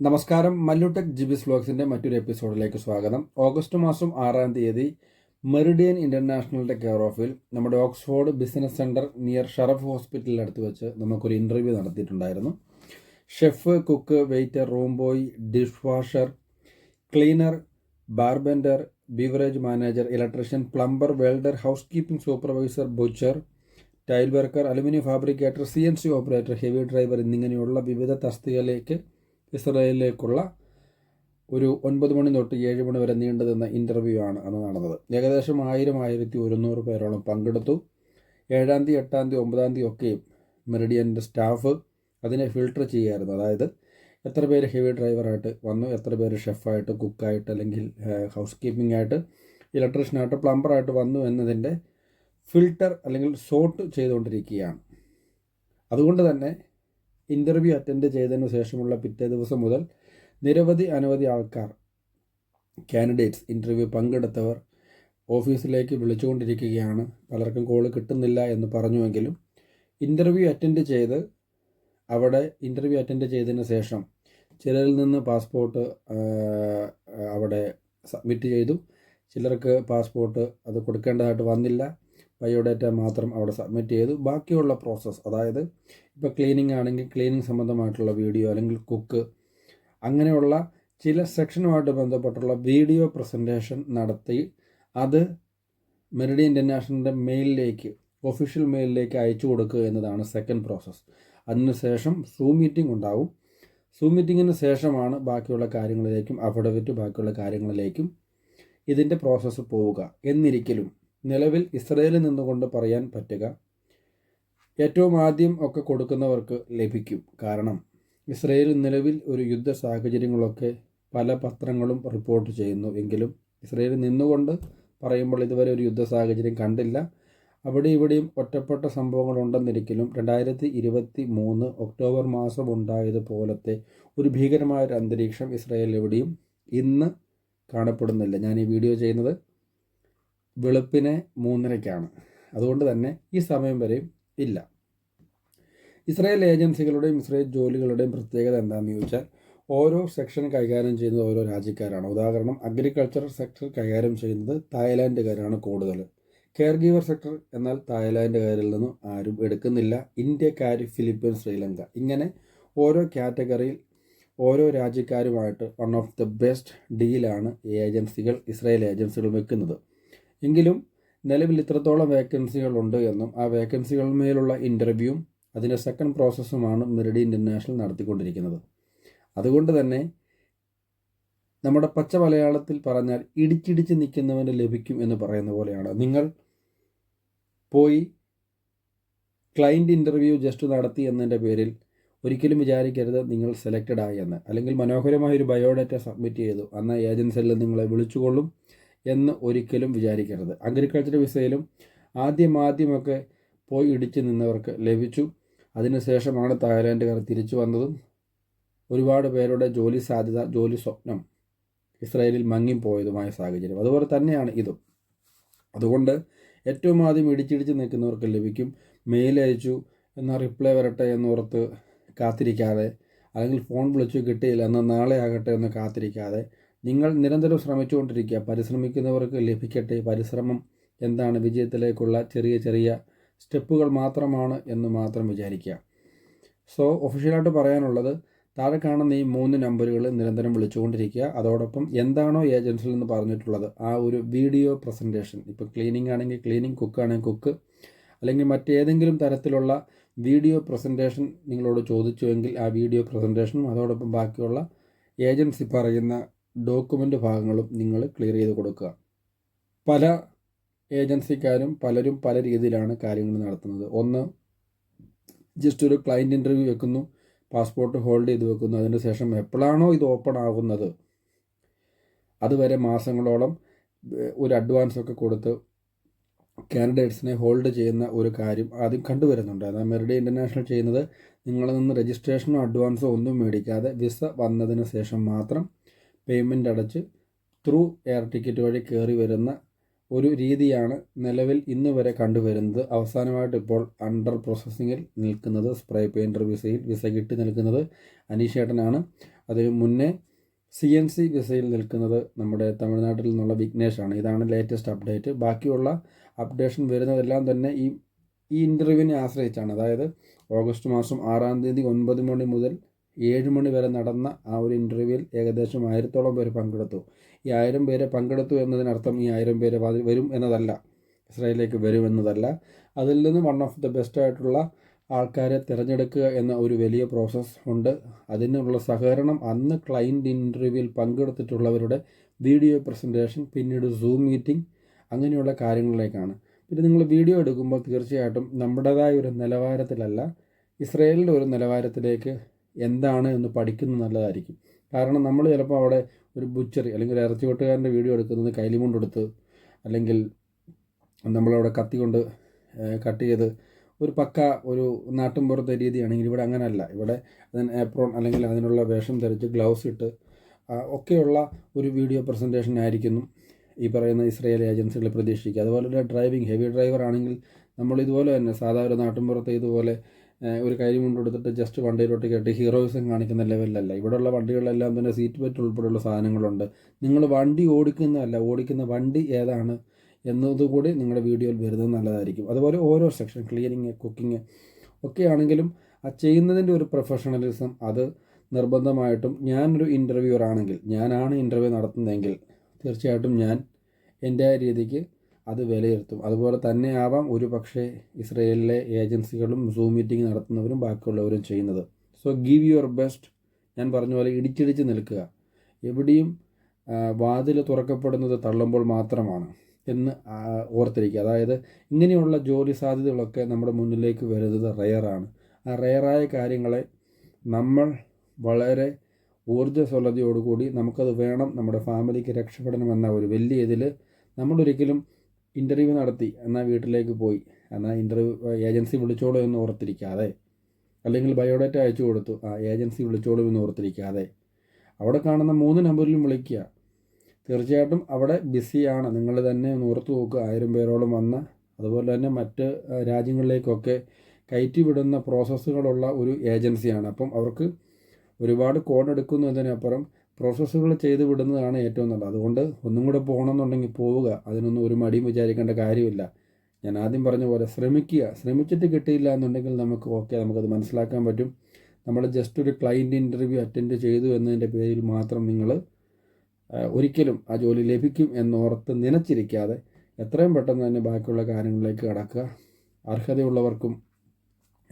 നമസ്കാരം. മല്ലുടെക് ജിബിസ് വ്ലോഗ്സിന്റെ മറ്റൊരു എപ്പിസോഡിലേക്ക് സ്വാഗതം. ഓഗസ്റ്റ് മാസം ആറാം തീയതി മെറിഡിയൻ ഇന്റർനാഷണലിന്റെ കെയർ ഓഫിൽ നമ്മുടെ Oxford business centre near Sharaf ഹോസ്പിറ്റലിൽ അടുത്ത് വെച്ച് നമുക്കൊരു interview നടത്തിയിട്ടുണ്ടായിരുന്നു. Chef cook waiter room boy dishwasher cleaner bar bender beverage manager electrician plumber welder housekeeping supervisor butcher tile worker aluminium fabricator C N C operator heavy driver എന്നിങ്ങനെയുള്ള വിവിധ തസ്തികയിലേക്ക് ഇസ്രയേലിലേക്കുള്ള ഒരു ഒൻപത് മണി തൊട്ട് ഏഴ് മണി വരെ നീണ്ടു നിന്ന ഇന്റർവ്യൂ ആണ് അന്ന് നടന്നത്. ഏകദേശം ആയിരം ആയിരത്തി ഒരുന്നൂറ് പേരോളം പങ്കെടുത്തു. ഏഴാം തീയതി എട്ടാം തീയതി ഒമ്പതാം തീയതി ഒക്കെയും മെറിഡിയന്റെ സ്റ്റാഫ് അതിനെ ഫിൽട്ടർ ചെയ്യുമായിരുന്നു അതായത് എത്ര പേര് ഹെവി ഡ്രൈവറായിട്ട് വന്നു എത്ര പേര് ഷെഫായിട്ട് കുക്കായിട്ട് അല്ലെങ്കിൽ ഹൗസ് കീപ്പിംഗ് ആയിട്ട് ഇലക്ട്രീഷ്യനായിട്ട് പ്ലംബറായിട്ട് വന്നു എന്നതിന്റെ ഫിൽട്ടർ അല്ലെങ്കിൽ സോർട്ട് ചെയ്തുകൊണ്ടിരിക്കുകയാണ്. അതുകൊണ്ട് തന്നെ ഇന്റർവ്യൂ അറ്റൻഡ് ചെയ്തതിനു ശേഷമുള്ള പിറ്റേ ദിവസം മുതൽ നിരവധി അനവധി ആൾക്കാർ കാൻഡിഡേറ്റ്സ് ഇന്റർവ്യൂ പങ്കെടുത്തവർ ഓഫീസിലേക്ക് വിളിച്ചുകൊണ്ടിരിക്കുകയാണ്. പലർക്കും കോൾ കിട്ടുന്നില്ല എന്ന് പറഞ്ഞുവെങ്കിലും ഇന്റർവ്യൂ അറ്റൻഡ് ചെയ്ത് അവിടെ ഇന്റർവ്യൂ അറ്റൻഡ് ചെയ്തതിന് ശേഷം ചിലരിൽ നിന്ന് പാസ്പോർട്ട് അവിടെ സബ്മിറ്റ് ചെയ്തു. ചിലർക്ക് പാസ്പോർട്ട് അത് കൊടുക്കേണ്ടതായിട്ട് വന്നില്ല. ബയോഡാറ്റ മാത്രം അവിടെ സബ്മിറ്റ് ചെയ്തു. ബാക്കിയുള്ള പ്രോസസ്സ് അതായത് ഇപ്പോൾ ക്ലീനിങ് ആണെങ്കിൽ ക്ലീനിങ് സംബന്ധമായിട്ടുള്ള വീഡിയോ അല്ലെങ്കിൽ കുക്ക് അങ്ങനെയുള്ള ചില സെക്ഷനുമായിട്ട് ബന്ധപ്പെട്ടുള്ള വീഡിയോ പ്രസന്റേഷൻ നടത്തി അത് മെറിഡി ഇന്റർനാഷണലിന്റെ മെയിലിലേക്ക് ഒഫീഷ്യൽ മെയിലിലേക്ക് അയച്ചു കൊടുക്കുക എന്നതാണ് സെക്കൻഡ് പ്രോസസ്സ് അതിനുശേഷം സൂം മീറ്റിംഗ് ഉണ്ടാവും. സൂം മീറ്റിങ്ങിന് ശേഷമാണ് ബാക്കിയുള്ള കാര്യങ്ങളിലേക്കും അഫിഡവിറ്റ് ബാക്കിയുള്ള കാര്യങ്ങളിലേക്കും ഇതിന്റെ പ്രോസസ്സ് പോവുക. എന്നിരിക്കലും നിലവിൽ ഇസ്രയേലിൽ നിന്നുകൊണ്ട് പറയാൻ പറ്റുക ഏറ്റവും ആദ്യം ഒക്കെ കൊടുക്കുന്നവർക്ക് ലഭിക്കും. കാരണം ഇസ്രയേൽ നിലവിൽ ഒരു യുദ്ധ സാഹചര്യങ്ങളൊക്കെ പല പത്രങ്ങളും റിപ്പോർട്ട് ചെയ്യുന്നു. എങ്കിലും ഇസ്രയേലിൽ നിന്നുകൊണ്ട് പറയുമ്പോൾ ഇതുവരെ ഒരു യുദ്ധ സാഹചര്യം കണ്ടില്ല. അവിടെ ഇവിടെയും ഒറ്റപ്പെട്ട സംഭവങ്ങളുണ്ടെന്നിരിക്കലും രണ്ടായിരത്തി ഇരുപത്തി മൂന്ന് ഒക്ടോബർ മാസം ഉണ്ടായതുപോലത്തെ ഒരു ഭീകരമായ ഒരു അന്തരീക്ഷം ഇസ്രായേൽ എവിടെയും ഇന്ന് കാണപ്പെടുന്നില്ല. ഞാൻ ഈ വീഡിയോ ചെയ്യുന്നത് വെളുപ്പിനെ മൂന്നരയ്ക്കാണ്. അതുകൊണ്ട് തന്നെ ഈ സമയം വരെയും ഇല്ല. ഇസ്രായേൽ ഏജൻസികളുടെയും ഇസ്രായേൽ ജോലികളുടെയും പ്രത്യേകത എന്താണെന്ന് ചോദിച്ചാൽ ഓരോ സെക്ഷൻ കൈകാര്യം ചെയ്യുന്നത് ഓരോ രാജ്യക്കാരാണ്. ഉദാഹരണം അഗ്രികൾച്ചർ സെക്ടർ കൈകാര്യം ചെയ്യുന്നത് തായ്ലാൻഡുകാരാണ് കൂടുതൽ. കെയർ ഗീവർ സെക്ടർ എന്നാൽ തായ്ലാൻഡുകാരിൽ നിന്നും ആരും എടുക്കുന്നില്ല. ഇന്ത്യക്കാർ ഫിലിപ്പീൻ ശ്രീലങ്ക. ഇങ്ങനെ ഓരോ കാറ്റഗറിയിൽ ഓരോ രാജ്യക്കാരുമായിട്ട് വൺ ഓഫ് ദ ബെസ്റ്റ് ഡീലാണ് ഏജൻസികൾ ഇസ്രായേൽ ഏജൻസികൾ വെക്കുന്നത്. എങ്കിലും നിലവിൽ ഇത്രത്തോളം വേക്കൻസികളുണ്ട് എന്നും ആ വേക്കൻസികളിന്മേലുള്ള ഇന്റർവ്യൂവും അതിന്റെ സെക്കൻഡ് പ്രോസസ്സുമാണ് മെറിഡി ഇന്റർനാഷണൽ നടത്തിക്കൊണ്ടിരിക്കുന്നത്. അതുകൊണ്ട് തന്നെ നമ്മുടെ പച്ച മലയാളത്തിൽ പറഞ്ഞാൽ ഇടിച്ചിടിച്ച് നിൽക്കുന്നവന് ലഭിക്കും എന്ന് പറയുന്ന പോലെയാണ്. നിങ്ങൾ പോയി ക്ലയന്റ് ഇന്റർവ്യൂ ജസ്റ്റ് നടത്തി എന്നതിന്റെ പേരിൽ ഒരിക്കലും വിചാരിക്കരുത് നിങ്ങൾ സെലക്റ്റഡ് ആയി എന്ന്. അല്ലെങ്കിൽ മനോഹരമായ ഒരു ബയോഡാറ്റ സബ്മിറ്റ് ചെയ്തു. അന്ന് ഏജൻസിയിൽ നിങ്ങളെ വിളിച്ചുകൊള്ളും. എന്ന് ഒരിക്കലും വിചാരിക്കരുത്. അഗ്രികൾച്ചർ വിസയിലും ആദ്യം ആദ്യമൊക്കെ പോയി ഇടിച്ചു നിന്നവർക്ക് ലഭിച്ചു. അതിനുശേഷമാണ് തായ്ലാൻഡുകാർ തിരിച്ചു വന്നതും ഒരുപാട് പേരുടെ ജോലി സാധ്യത ജോലി സ്വപ്നം ഇസ്രായേലിൽ മങ്ങിപ്പോയതുമായ സാഹചര്യം. അതുപോലെ തന്നെയാണ് ഇതും. അതുകൊണ്ട് ഏറ്റവും ആദ്യം ഇടിച്ചിടിച്ച് നിൽക്കുന്നവർക്ക് ലഭിക്കും. മെയിൽ അയച്ചു എന്നാൽ റിപ്ലൈ വരട്ടെ എന്നോർത്ത് കാത്തിരിക്കാതെ അല്ലെങ്കിൽ ഫോൺ വിളിച്ചു കിട്ടിയില്ല എന്നാൽ നാളെ ആകട്ടെ എന്ന് കാത്തിരിക്കാതെ നിങ്ങൾ നിരന്തരം ശ്രമിച്ചുകൊണ്ടിരിക്കുക. പരിശ്രമിക്കുന്നവർക്ക് ലഭിക്കട്ടെ. പരിശ്രമം എന്താണ്? വിജയത്തിലേക്കുള്ള ചെറിയ ചെറിയ സ്റ്റെപ്പുകൾ മാത്രമാണ് എന്ന് മാത്രം വിചാരിക്കുക. സോ ഒഫീഷ്യലായിട്ട് പറയാനുള്ളത് താഴെ കാണുന്ന ഈ മൂന്ന് നമ്പറുകൾ നിരന്തരം വിളിച്ചുകൊണ്ടിരിക്കുക. അതോടൊപ്പം എന്താണോ ഏജൻസിയിൽ നിന്ന് പറഞ്ഞിട്ടുള്ളത്. ആ ഒരു വീഡിയോ പ്രസന്റേഷൻ ഇപ്പോൾ ക്ലീനിങ് ആണെങ്കിൽ ക്ലീനിങ് കുക്ക് ആണെങ്കിൽ കുക്ക് അല്ലെങ്കിൽ മറ്റേതെങ്കിലും തരത്തിലുള്ള വീഡിയോ പ്രസന്റേഷൻ നിങ്ങളോട് ചോദിച്ചുവെങ്കിൽ ആ വീഡിയോ പ്രസന്റേഷനും അതോടൊപ്പം ബാക്കിയുള്ള ഏജൻസി പറയുന്ന ഡോക്യുമെന്റ് ഭാഗങ്ങളും നിങ്ങൾ ക്ലിയർ ചെയ്ത് കൊടുക്കുക. പല ഏജൻസിക്കാരും പലരും പല രീതിയിലാണ് കാര്യങ്ങൾ നടത്തുന്നത്. ഒന്ന് ജസ്റ്റ് ഒരു ക്ലയന്റ് ഇന്റർവ്യൂ വെക്കുന്നു പാസ്പോർട്ട് ഹോൾഡ് ചെയ്ത് വെക്കുന്നു അതിന് ശേഷം എപ്പോഴാണോ ഇത് ഓപ്പൺ ആകുന്നത് അതുവരെ മാസങ്ങളോളം ഒരു അഡ്വാൻസ് ഒക്കെ കൊടുത്ത് കാൻഡിഡേറ്റ്സിനെ ഹോൾഡ് ചെയ്യുന്ന ഒരു കാര്യം ആദ്യം കണ്ടുവരുന്നുണ്ട്. അതായത് മെറിഡി ഇന്റർനാഷണൽ ചെയ്യുന്നത് നിങ്ങളിൽ നിന്ന് രജിസ്ട്രേഷനോ അഡ്വാൻസോ ഒന്നും മേടിക്കാതെ വിസ വന്നതിന് ശേഷം മാത്രം പേയ്മെന്റ് അടച്ച് ത്രൂ എയർ ടിക്കറ്റ് വഴി കയറി വരുന്ന ഒരു രീതിയാണ് നിലവിൽ ഇന്ന് വരെ കണ്ടുവരുന്നത്. അവസാനമായിട്ട് ഇപ്പോൾ അണ്ടർ പ്രോസസ്സിങ്ങിൽ നിൽക്കുന്നത് സ്പ്രേ പെയിന്റർ വിസയിൽ വിസ കിട്ടി നിൽക്കുന്നത് അനീഷേട്ടനാണ്. അതിന് മുന്നേ സി എൻ സി വിസയിൽ നിൽക്കുന്നത് നമ്മുടെ തമിഴ്നാട്ടിൽ നിന്നുള്ള വിഘ്നേഷാണ്. ഇതാണ് ലേറ്റസ്റ്റ് അപ്ഡേറ്റ് ബാക്കിയുള്ള അപ്ഡേഷൻ വരുന്നതെല്ലാം തന്നെ ഈ ഈ ഇന്റർവ്യൂവിനെ ആശ്രയിച്ചാണ്. അതായത് ഓഗസ്റ്റ് മാസം ആറാം തീയതി ഒൻപത് മണി മുതൽ ഏഴ് മണി വരെ നടന്ന ആ ഒരു ഇന്റർവ്യൂവിൽ ഏകദേശം ആയിരത്തോളം പേര് പങ്കെടുത്തു. ഈ ആയിരം പേരെ പങ്കെടുത്തു എന്നതിനർത്ഥം ഈ ആയിരം പേര് വരും എന്നതല്ല. ഇസ്രായേലിലേക്ക് വരും എന്നതല്ല. അതിൽ നിന്ന് വൺ ഓഫ് ദ ബെസ്റ്റ് ആയിട്ടുള്ള ആൾക്കാരെ തിരഞ്ഞെടുക്കുക എന്ന ഒരു വലിയ പ്രോസസ്സ് ഉണ്ട്. അതിനുള്ള സഹകരണം അന്ന് ക്ലയന്റ് ഇന്റർവ്യൂവിൽ പങ്കെടുത്തിട്ടുള്ളവരുടെ വീഡിയോ പ്രസന്റേഷൻ പിന്നീട് സൂം മീറ്റിംഗ് അങ്ങനെയുള്ള കാര്യങ്ങളിലേക്കാണ്. പിന്നെ നിങ്ങൾ വീഡിയോ എടുക്കുമ്പോൾ തീർച്ചയായിട്ടും നമ്മുടേതായ ഒരു നിലവാരത്തിലല്ല ഇസ്രയേലിന്റെ ഒരു നിലവാരത്തിലേക്ക് എന്താണ് എന്ന് പഠിക്കുന്നത് നല്ലതായിരിക്കും. കാരണം നമ്മൾ ചിലപ്പോൾ അവിടെ ഒരു ബുച്ചറി അല്ലെങ്കിൽ ഒരു ഇറച്ചി വെട്ടുകാരന്റെ വീഡിയോ എടുക്കുന്നത് കൈലിമുണ്ടെടുത്ത് അല്ലെങ്കിൽ നമ്മളവിടെ കത്തി കൊണ്ട് കട്ട് ചെയ്ത് ഒരു പക്ക ഒരു നാട്ടിൻപുറത്തെ രീതിയാണെങ്കിൽ ഇവിടെ അങ്ങനെയല്ല. ഇവിടെ അതിന് ഏപ്രോൺ അല്ലെങ്കിൽ അതിനുള്ള വേഷം ധരിച്ച് ഗ്ലൗസ് ഇട്ട് ഒക്കെയുള്ള ഒരു വീഡിയോ പ്രസന്റേഷൻ ആയിരിക്കുന്നു ഈ പറയുന്ന ഇസ്രയേൽ ഏജൻസികൾ പ്രതീക്ഷിക്കുക. അതുപോലെ ഡ്രൈവിംഗ് ഹെവി ഡ്രൈവർ ആണെങ്കിൽ നമ്മൾ ഇതുപോലെ തന്നെ സാധാരണ നാട്ടിൻപുറത്തെ ഇതുപോലെ ഒരു കൈ കൊണ്ടെടുത്തിട്ട് ജസ്റ്റ് വണ്ടിയിലോട്ട് കയറ്റി ഹീറോയിസം കാണിക്കുന്ന ലെവലിലല്ല. ഇവിടെയുള്ള വണ്ടികളെല്ലാം തന്നെ സീറ്റ് ബെൽറ്റ് ഉൾപ്പെടെയുള്ള സാധനങ്ങളുണ്ട്. നിങ്ങൾ വണ്ടി ഓടിക്കുന്നതല്ല ഓടിക്കുന്ന വണ്ടി ഏതാണ് എന്നതുകൂടി നിങ്ങളുടെ വീഡിയോയിൽ വരുന്നത് നല്ലതായിരിക്കും. അതുപോലെ ഓരോ സെക്ഷൻ ക്ലീനിങ് കുക്കിങ് ഒക്കെ ആണെങ്കിലും ആ ചെയ്യുന്നതിന്റെ ഒരു പ്രൊഫഷണലിസം അത് നിർബന്ധമായിട്ടും ഞാനൊരു ഇന്റർവ്യൂവർ ആണെങ്കിൽ ഞാനാണ് ഇന്റർവ്യൂ നടത്തുന്നതെങ്കിൽ തീർച്ചയായിട്ടും ഞാൻ എന്റെ രീതിക്ക് അത് വിലയിരുത്തും. അതുപോലെ തന്നെ ആവാം ഒരു പക്ഷേ ഇസ്രയേലിലെ ഏജൻസികളും സൂം മീറ്റിംഗ് നടത്തുന്നവരും ബാക്കിയുള്ളവരും ചെയ്യുന്നത്. സോ ഗീവ് യുവർ ബെസ്റ്റ് ഞാൻ പറഞ്ഞ പോലെ ഇടിച്ചിടിച്ച് നിൽക്കുക. എവിടെയും വാതിൽ തുറക്കപ്പെടുന്നത് തള്ളുമ്പോൾ മാത്രമാണ് എന്ന് ഓർത്തിരിക്കുക. അതായത് ഇങ്ങനെയുള്ള ജോലി സാധ്യതകളൊക്കെ നമ്മുടെ മുന്നിലേക്ക് വരുന്നത് റെയറാണ് ആ റെയറായ കാര്യങ്ങളെ നമ്മൾ വളരെ ഊർജസ്വലതയോടുകൂടി നമുക്കത് വേണം നമ്മുടെ ഫാമിലിക്ക് രക്ഷപ്പെടണമെന്ന ഒരു വലിയ ഇതിൽ നമ്മളൊരിക്കലും ഇന്റർവ്യൂ നടത്തി. എന്നാൽ വീട്ടിലേക്ക് പോയി. എന്നാൽ ഇന്റർവ്യൂ ഏജൻസി വിളിച്ചോളൂ എന്ന് ഓർത്തിരിക്കാതെ അല്ലെങ്കിൽ ബയോഡേറ്റ അയച്ചു കൊടുത്തു. ആ ഏജൻസി വിളിച്ചോളൂ എന്ന് ഓർത്തിരിക്കാതെ. അവിടെ കാണുന്ന മൂന്ന് നമ്പറിലും വിളിക്കുക. തീർച്ചയായിട്ടും അവിടെ ബിസിയാണ്. നിങ്ങൾ തന്നെ ഒന്ന് ഓർത്തു നോക്കുക ആയിരം പേരോളം വന്ന അതുപോലെ തന്നെ മറ്റ് രാജ്യങ്ങളിലേക്കൊക്കെ കയറ്റി വിടുന്ന പ്രോസസ്സുകളുള്ള ഒരു ഏജൻസിയാണ് അപ്പം അവർക്ക് ഒരുപാട് കോഡ് എടുക്കുന്നതിനപ്പുറം പ്രോസസ്സുകൾ ചെയ്ത് വിടുന്നതാണ് ഏറ്റവും നല്ലത്. അതുകൊണ്ട് ഒന്നും കൂടെ പോകണമെന്നുണ്ടെങ്കിൽ പോവുക. അതിനൊന്നും ഒരു മടിയും വിചാരിക്കേണ്ട കാര്യമില്ല. ഞാൻ ആദ്യം പറഞ്ഞ പോലെ ശ്രമിക്കുക. ശ്രമിച്ചിട്ട് കിട്ടിയില്ല എന്നുണ്ടെങ്കിൽ നമുക്ക് ഓക്കെ നമുക്കത് മനസ്സിലാക്കാൻ പറ്റും. നമ്മൾ ജസ്റ്റ് ഒരു ക്ലയന്റ് ഇന്റർവ്യൂ അറ്റൻഡ് ചെയ്തു എന്നതിന്റെ പേരിൽ മാത്രം നിങ്ങൾ ഒരിക്കലും ആ ജോലി ലഭിക്കും എന്നോർത്ത് നനച്ചിരിക്കാതെ എത്രയും പെട്ടെന്ന് തന്നെ ബാക്കിയുള്ള കാര്യങ്ങളിലേക്ക് കടക്കുക. അർഹതയുള്ളവർക്കും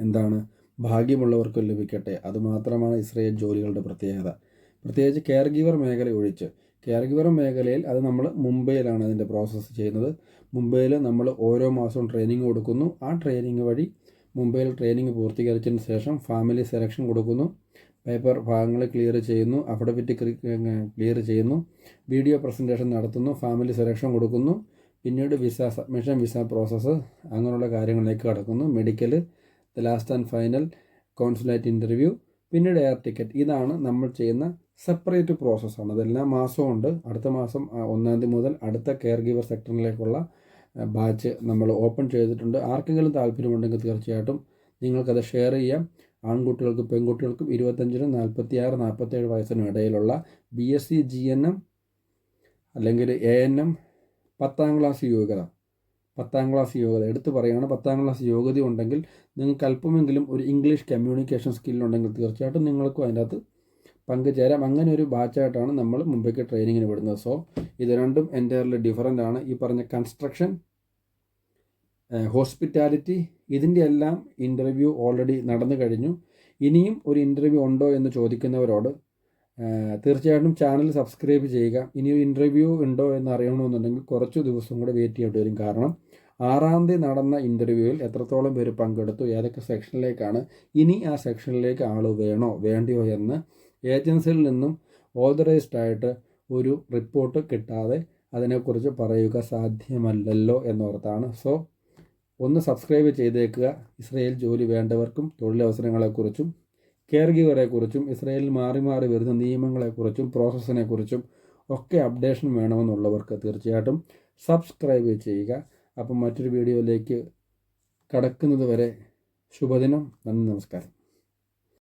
എന്താണ് ഭാഗ്യമുള്ളവർക്കും ലഭിക്കട്ടെ. അതുമാത്രമാണ് ഇസ്രയേൽ ജോലികളുടെ പ്രത്യേകത. പ്രത്യേകിച്ച് കെയർ ഗിവർ മേഖല ഒഴിച്ച്. കെയർ ഗിവർ മേഖലയിൽ അത് നമ്മൾ മുംബൈയിലാണ് അതിന്റെ പ്രോസസ്സ് ചെയ്യുന്നത്. മുംബൈയിൽ നമ്മൾ ഓരോ മാസവും ട്രെയിനിങ് കൊടുക്കുന്നു. ആ ട്രെയിനിങ് വഴി മുംബൈയിൽ ട്രെയിനിങ് പൂർത്തീകരിച്ചതിന് ശേഷം ഫാമിലി സെലക്ഷൻ കൊടുക്കുന്നു. പേപ്പർ ഭാഗങ്ങൾ ക്ലിയർ ചെയ്യുന്നു. അഫിഡവിറ്റ് ക്ലിയർ ചെയ്യുന്നു. വീഡിയോ പ്രസന്റേഷൻ നടത്തുന്നു. ഫാമിലി സെലക്ഷൻ കൊടുക്കുന്നു. പിന്നീട് വിസ സബ്മിഷൻ വിസ പ്രോസസ്സ് അങ്ങനെയുള്ള കാര്യങ്ങളിലേക്ക് കടക്കുന്നു. Medical last and final consulate interview പിന്നീട് എയർ ടിക്കറ്റ് ഇതാണ് നമ്മൾ ചെയ്യുന്ന സെപ്പറേറ്റ് പ്രോസസ്സാണ്. അതെല്ലാം ഉണ്ട് അടുത്ത മാസം ഒന്നാം തീയതി മുതൽ അടുത്ത കെയർ ഗീവർ സെക്ടറിലേക്കുള്ള ബാച്ച് നമ്മൾ ഓപ്പൺ ചെയ്തിട്ടുണ്ട്. ആർക്കെങ്കിലും താല്പര്യമുണ്ടെങ്കിൽ തീർച്ചയായിട്ടും നിങ്ങൾക്കത് ഷെയർ ചെയ്യാം. ആൺകുട്ടികൾക്കും പെൺകുട്ടികൾക്കും ഇരുപത്തഞ്ചിനും നാൽപ്പത്തി ആറ് നാൽപ്പത്തേഴ് വയസ്സിനും ഇടയിലുള്ള B S C G N M അല്ലെങ്കിൽ എ എൻ എം പത്താം ക്ലാസ് യോഗ്യത. പത്താം ക്ലാസ് യോഗ്യത. എടുത്തു പറയുകയാണ് പത്താം ക്ലാസ് യോഗ്യത ഉണ്ടെങ്കിൽ നിങ്ങൾക്ക് അല്പമെങ്കിലും ഒരു ഇംഗ്ലീഷ് കമ്മ്യൂണിക്കേഷൻ സ്കില്ലുണ്ടെങ്കിൽ തീർച്ചയായിട്ടും നിങ്ങൾക്കും അതിനകത്ത് പങ്കുചേരാം. അങ്ങനെ ഒരു ബാച്ചായിട്ടാണ് നമ്മൾ മുമ്പേക്ക് ട്രെയിനിങ്ങിന് വിടുന്നത്. സോ ഇത് രണ്ടും എന്റയർലി ഡിഫറന്റ് ആണ്. ഈ പറഞ്ഞ കൺസ്ട്രക്ഷൻ ഹോസ്പിറ്റാലിറ്റി ഇതിന്റെ എല്ലാം ഇന്റർവ്യൂ ഓൾറെഡി നടന്നു കഴിഞ്ഞു. ഇനിയും ഒരു ഇന്റർവ്യൂ ഉണ്ടോ എന്ന് ചോദിക്കുന്നവരോട് തീർച്ചയായിട്ടും ചാനൽ സബ്സ്ക്രൈബ് ചെയ്യുക. ഇനി ഒരു ഇന്റർവ്യൂ ഉണ്ടോ എന്ന് അറിയണമെന്നുണ്ടെങ്കിൽ കുറച്ച് ദിവസം കൂടെ വെയിറ്റ് ചെയ്യേണ്ടി വരും. കാരണം ആറാം തീയതി നടന്ന ഇന്റർവ്യൂവിൽ എത്രത്തോളം പേര് പങ്കെടുത്തു ഏതൊക്കെ സെക്ഷനിലേക്കാണ് ഇനി ആ സെക്ഷനിലേക്ക് ആൾ വേണോ വേണ്ടിയോ എന്ന് ഏജൻസിയിൽ നിന്നും ഓതറൈസ്ഡ് ആയിട്ട് ഒരു റിപ്പോർട്ട് കിട്ടാതെ അതിനെക്കുറിച്ച് പറയുക സാധ്യമല്ലല്ലോ എന്നോർത്താണ്. സോ ഒന്ന് സബ്സ്ക്രൈബ് ചെയ്തേക്കുക. ഇസ്രയേൽ ജോലി വേണ്ടവർക്കും തൊഴിലവസരങ്ങളെക്കുറിച്ചും കെയർ ഗീവറെക്കുറിച്ചും ഇസ്രയേലിൽ മാറി മാറി വരുന്ന നിയമങ്ങളെക്കുറിച്ചും പ്രോസസ്സിനെക്കുറിച്ചും ഒക്കെ അപ്ഡേഷൻ വേണമെന്നുള്ളവർക്ക് തീർച്ചയായിട്ടും സബ്സ്ക്രൈബ് ചെയ്യുക. അപ്പം മറ്റൊരു വീഡിയോയിലേക്ക് കടക്കുന്നത് വരെ ശുഭദിനം. നന്ദി നമസ്കാരം.